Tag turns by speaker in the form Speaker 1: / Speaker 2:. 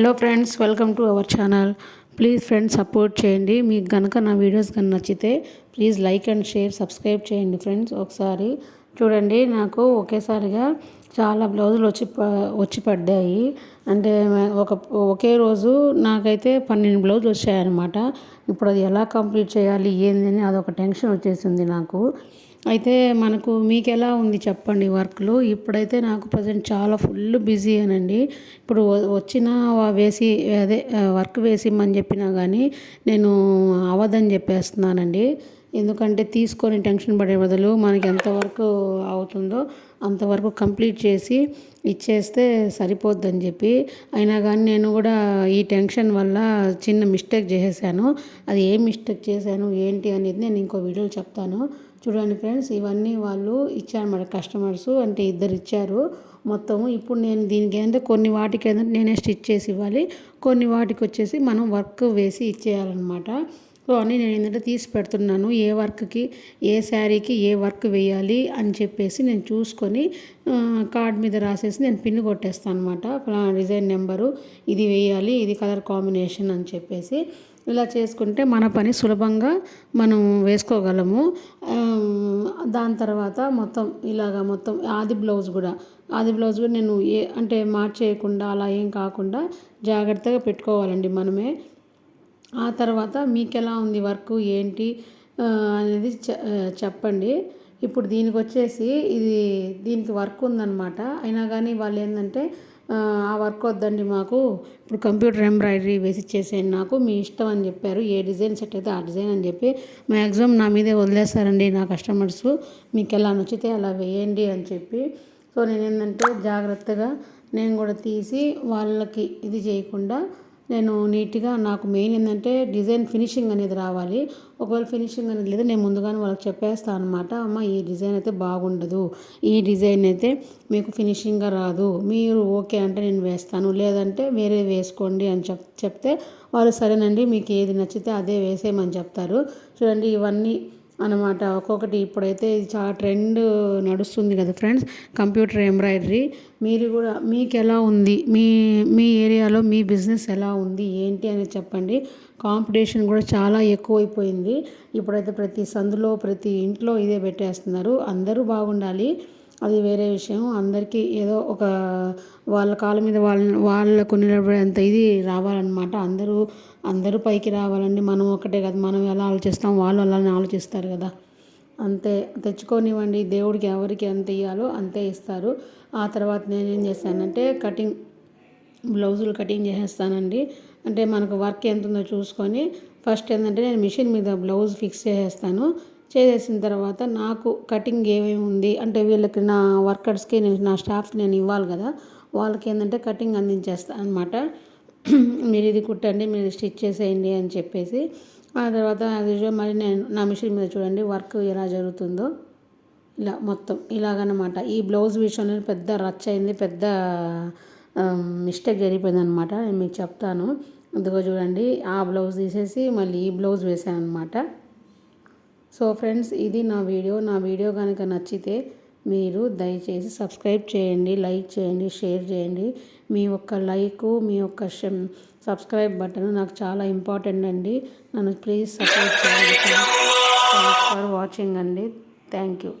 Speaker 1: Hello friends welcome to our channel please friends support చేయండి. మీకు కనుక నా వీడియోస్ కనుక నచ్చితే please like and share subscribe చేయండి ఫ్రెండ్స్ ఒకసారి చూడండి నాకు ఒకేసారిగా చాలా బ్లౌజులు వచ్చి వచ్చి పడ్డాయి. అంటే ఒక ఒకే రోజు నాకైతే పన్నెండు బ్లౌజులు వచ్చాయన్నమాట. ఇప్పుడు అది ఎలా కంప్లీట్ చేయాలి ఏంది అని అదొక టెన్షన్ వచ్చేసింది నాకు. అయితే మనకు మీకు ఎలా ఉంది చెప్పండి వర్క్లు? ఇప్పుడైతే నాకు ప్రజెంట్ చాలా ఫుల్ బిజీ అనండి. ఇప్పుడు వచ్చిన వేసి అదే వర్క్ వేసిమ్మని చెప్పినా కానీ నేను అవదని చెప్పేస్తున్నానండి. ఎందుకంటే తీసుకొని టెన్షన్ పడే బదులు మనకి ఎంతవరకు అవుతుందో అంతవరకు కంప్లీట్ చేసి ఇచ్చేస్తే సరిపోద్దని చెప్పి. అయినా కానీ నేను కూడా ఈ టెన్షన్ వల్ల చిన్న మిస్టేక్ చేసేసాను. అది ఏం మిస్టేక్ చేశాను ఏంటి అనేది నేను ఇంకో వీడియోలో చెప్తాను. చూడండి ఫ్రెండ్స్ ఇవన్నీ వాళ్ళు ఇచ్చారన్నమాట కస్టమర్స్ అంటే ఇద్దరు ఇచ్చారు. మొత్తము ఇప్పుడు నేను దీనికి ఏంటంటే కొన్ని వాటికి ఏంటంటే నేనే స్టిచ్ చేసి ఇవ్వాలి. కొన్ని వాటికి వచ్చేసి మనం వర్క్ వేసి ఇచ్చేయాలన్నమాట. సో నేను ఏంటంటే తీసి పెడుతున్నాను. ఏ వర్క్కి ఏ శారీకి ఏ వర్క్ వేయాలి అని చెప్పేసి నేను చూసుకొని కార్డ్ మీద రాసేసి నేను పిన్ కొట్టేస్తాను అనమాట డిజైన్ నెంబరు ఇది వేయాలి ఇది కలర్ కాంబినేషన్ అని చెప్పేసి ఇలా చేసుకుంటే మన పని సులభంగా మనం వేసుకోగలము. దాని తర్వాత మొత్తం ఇలాగా మొత్తం ఆది బ్లౌజ్ కూడా ఆది బ్లౌజ్ కూడా నేను ఏ అంటే మార్చేయకుండా అలా ఏం కాకుండా జాగ్రత్తగా పెట్టుకోవాలండి మనమే. ఆ తర్వాత మీకు ఎలా ఉంది వర్క్ ఏంటి అనేది చెప్పండి. ఇప్పుడు దీనికి వచ్చేసి ఇది దీనికి వర్క్ ఉందన్నమాట. అయినా కానీ వాళ్ళు ఏంటంటే ఆ వర్క్ వద్దండి మాకు. ఇప్పుడు కంప్యూటర్ ఎంబ్రాయిడరీ వేసి ఇచ్చేసేయండి నాకు మీ ఇష్టం అని చెప్పారు. ఏ డిజైన్ సెట్ అయితే ఆ డిజైన్ అని చెప్పి మ్యాక్సిమం నా మీదే వదిలేస్తారండి నా కస్టమర్స్. మీకు ఎలా నచ్చితే అలా వేయండి అని చెప్పి. సో నేను ఏంటంటే జాగ్రత్తగా నేను కూడా తీసి వాళ్ళకి ఇది చేయకుండా నేను నీట్గా నాకు మెయిన్ ఏంటంటే డిజైన్ ఫినిషింగ్ అనేది రావాలి. ఒకవేళ ఫినిషింగ్ అనేది లేదు నేను ముందుగానే వాళ్ళకి చెప్పేస్తాను అనమాట అమ్మ ఈ డిజైన్ అయితే బాగుండదు. ఈ డిజైన్ అయితే మీకు ఫినిషింగ్గా రాదు. మీరు ఓకే అంటే నేను వేస్తాను. లేదంటే వేరే వేసుకోండి అని చెప్ చెప్తే వాళ్ళు సరేనండి మీకు ఏది నచ్చితే అదే వేసేయమని చెప్తారు. చూడండి ఇవన్నీ అనమాట ఒక్కొక్కటి ఇప్పుడైతే ఇది చాలా ట్రెండ్ నడుస్తుంది కదా ఫ్రెండ్స్. Computer embroidery. మీరు కూడా మీకు ఎలా ఉంది? మీ మీ ఏరియాలో మీ బిజినెస్ ఎలా ఉంది? ఏంటి అనేది చెప్పండి. కాంపిటీషన్ కూడా చాలా ఎక్కువైపోయింది. ఇప్పుడైతే ప్రతి సందులో ప్రతి ఇంట్లో ఇదే పెట్టేస్తున్నారు. అందరూ బాగుండాలి. అది వేరే విషయం. అందరికీ ఏదో ఒక వాళ్ళ కాళ్ళ మీద వాళ్ళ వాళ్ళకు నిలబడేంత ఇది రావాలన్నమాట. అందరూ అందరూ పైకి రావాలండి. మనం ఒకటే కదా మనం ఎలా ఆలోచిస్తాం వాళ్ళు అలానే ఆలోచిస్తారు కదా. అంతే తెచ్చుకోనివ్వండి. దేవుడికి ఎవరికి ఎంత ఇవ్వాలో అంతే ఇస్తారు. ఆ తర్వాత నేనేం చేశానంటే కటింగ్ బ్లౌజులు కటింగ్ చేసేస్తానండి. అంటే మనకు వర్క్ ఎంత ఉందో చూసుకొని ఫస్ట్ ఏంటంటే నేను మిషన్ మీద బ్లౌజ్ ఫిక్స్ చేసేస్తాను. చేసేసిన తర్వాత నాకు కటింగ్ ఏమేమి ఉంది అంటే వీళ్ళకి నా వర్కర్స్కి నేను నా స్టాఫ్కి నేను ఇవ్వాలి కదా వాళ్ళకి ఏంటంటే కటింగ్ అందించేస్తాను అనమాట మీరు ఇది కుట్టండి మీరు స్టిచ్ చేసేయండి అని చెప్పేసి ఆ తర్వాత యాజ్ మరి నేను నా మిషన్ మీద చూడండి వర్క్ ఎలా జరుగుతుందో ఇలా మొత్తం ఇలాగనమాట ఈ బ్లౌజ్ విషయంలో పెద్ద రచ్ అయింది పెద్ద మిస్టేక్ జరిగిపోయింది అనమాట నేను మీకు చెప్తాను. అందుకో చూడండి ఆ బ్లౌజ్ తీసేసి మళ్ళీ ఈ బ్లౌజ్ వేసాను అనమాట సో ఫ్రెండ్స్ ఇది నా వీడియో. నా వీడియో కనుక నచ్చితే మీరు దయచేసి సబ్స్క్రైబ్ చేయండి లైక్ చేయండి షేర్ చేయండి. మీ యొక్క లైక్ మీ యొక్క సబ్స్క్రైబ్ బటన్ నాకు చాలా ఇంపార్టెంట్ అండి. నన్ను ప్లీజ్ సపోర్ట్ చేయండి. ఫర్ వాచింగ్ అండి. Thank you